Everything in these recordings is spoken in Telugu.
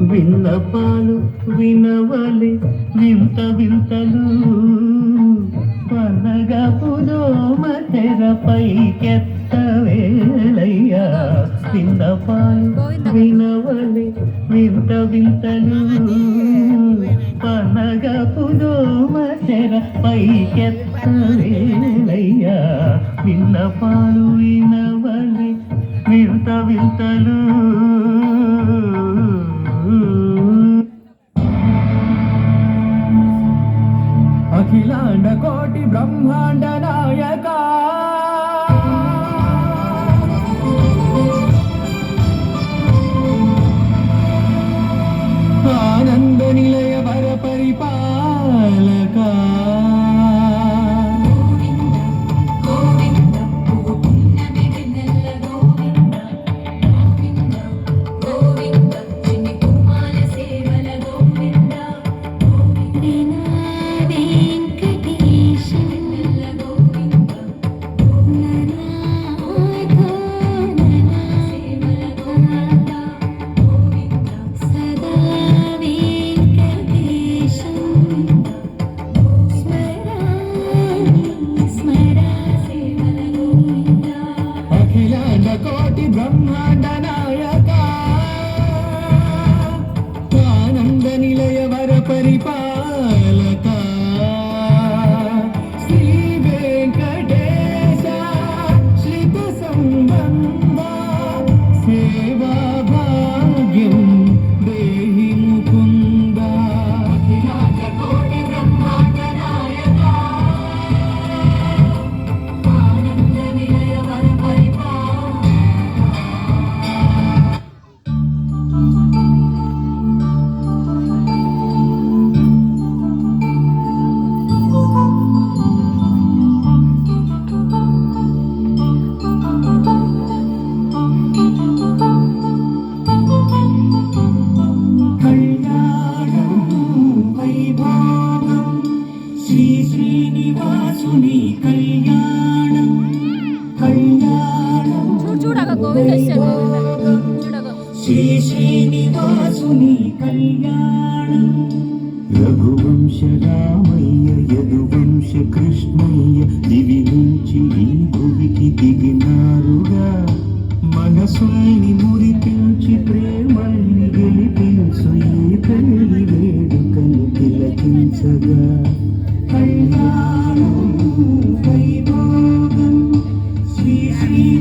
విన్నపాలు వినవలే వింత వింతలు. పన్నగా పులోమ తెరపై కెత్తవేలయ్యా విన్నపాలు వినవలే వింత వింతలు. పన్నగా పులోమ తెరపై కెత్తవేలయ్యా విన్నపాలు వినవలే వింత వింతలు. na na na.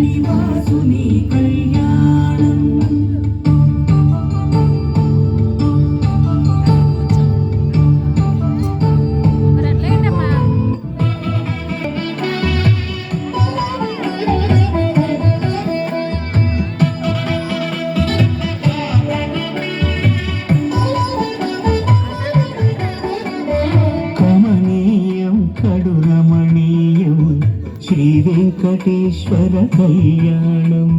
శ్రీనివాసుని కళ్యాణం వెంకటేశ్వర కళ్యాణం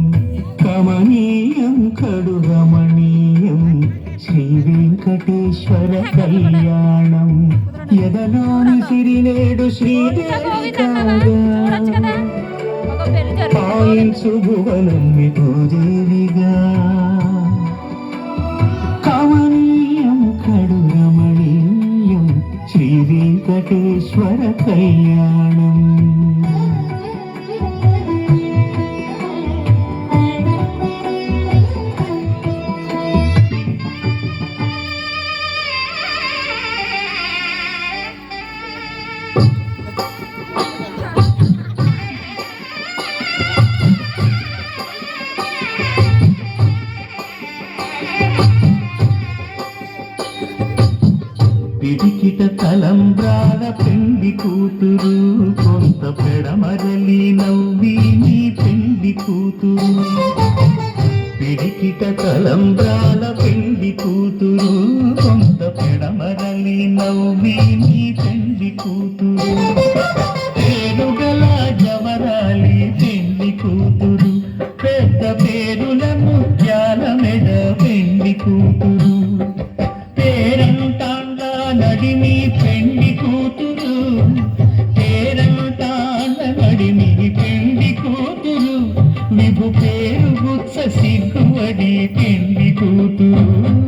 కమనీయం కడు రమణీయం శ్రీ వెంకటేశ్వర కళ్యాణం. ఎదలోని సిరినేడు శ్రీదేవి చూడొచ్చు కదా పాయించు భువనం విభూదేవిగా కమనీయం కడు రమణీయం శ్రీ వెంకటేశ్వర కళ్యాణం. పెళ్ళి కూతురు కొంత పెడమరలి నవ్వి నీ పెళ్ళి కూతురు. పిడికిట కలంబ్రాల పెళ్ళి కూతురు కొంత పెడమరలి నవ్వి నీ పెళ్ళి కూతురు. పేరుగల జమరాలి పెళ్ళి కూతురు పెద్ద పేరుల ముత్యాల మెడ పెళ్ళి కూతురు. పేరంటాండ నడిమి పెండి కూతురు. పేరంటాండ నడిమి పెండి కూతురు. విభు పేరు గుత్స సిగ్గువడి పెండి కూతురు.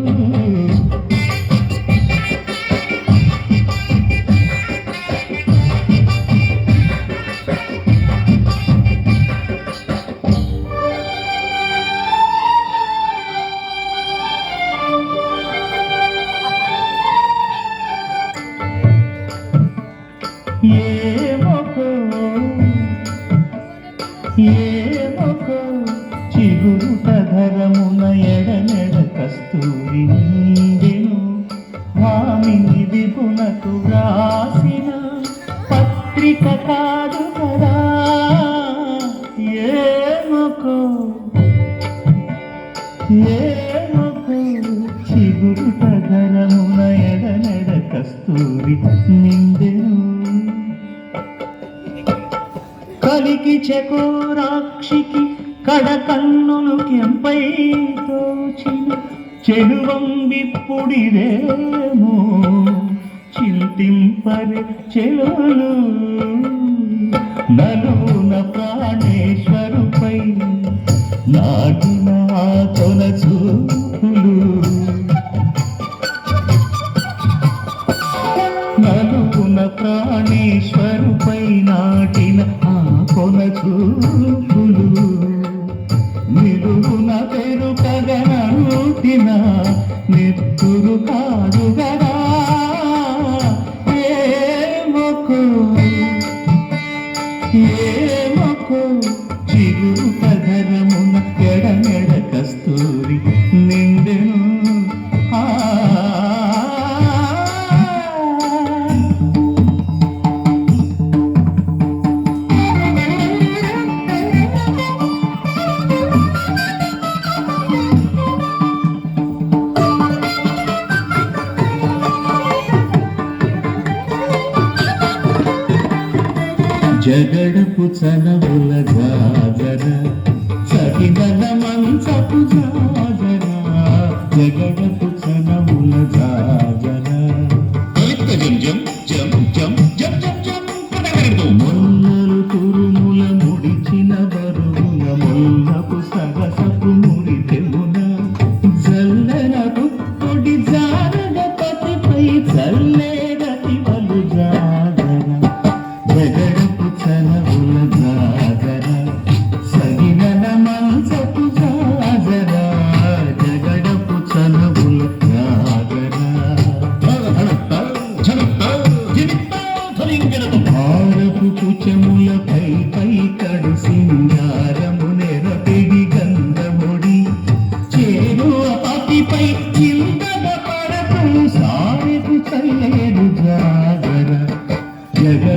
కడకి చకోరాక్షికి కడకన్నులు కెంపై తోచిన చెలువంబిప్పుడిదేమో చింతింపరి చెలులు. నలున ప్రాణేశ్వరుపై నాటి నా తొలచు Hmm. జగడపు చనముల జాజన చటిదల మంచపు జాజన జగడపు చనముల జాజన జంజం Amen.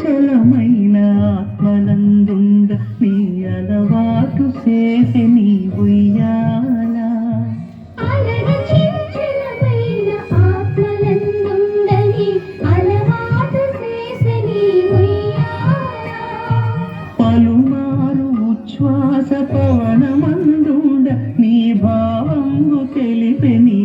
చలమైన ఆత్మనందుండ నీ అలవాటు చేసి నీ ఉయ్యాల పలుమారు ఉచ్ఛ్వాస పవనమందుండ నీ భావంగు తెలిపెని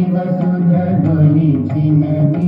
Thank you.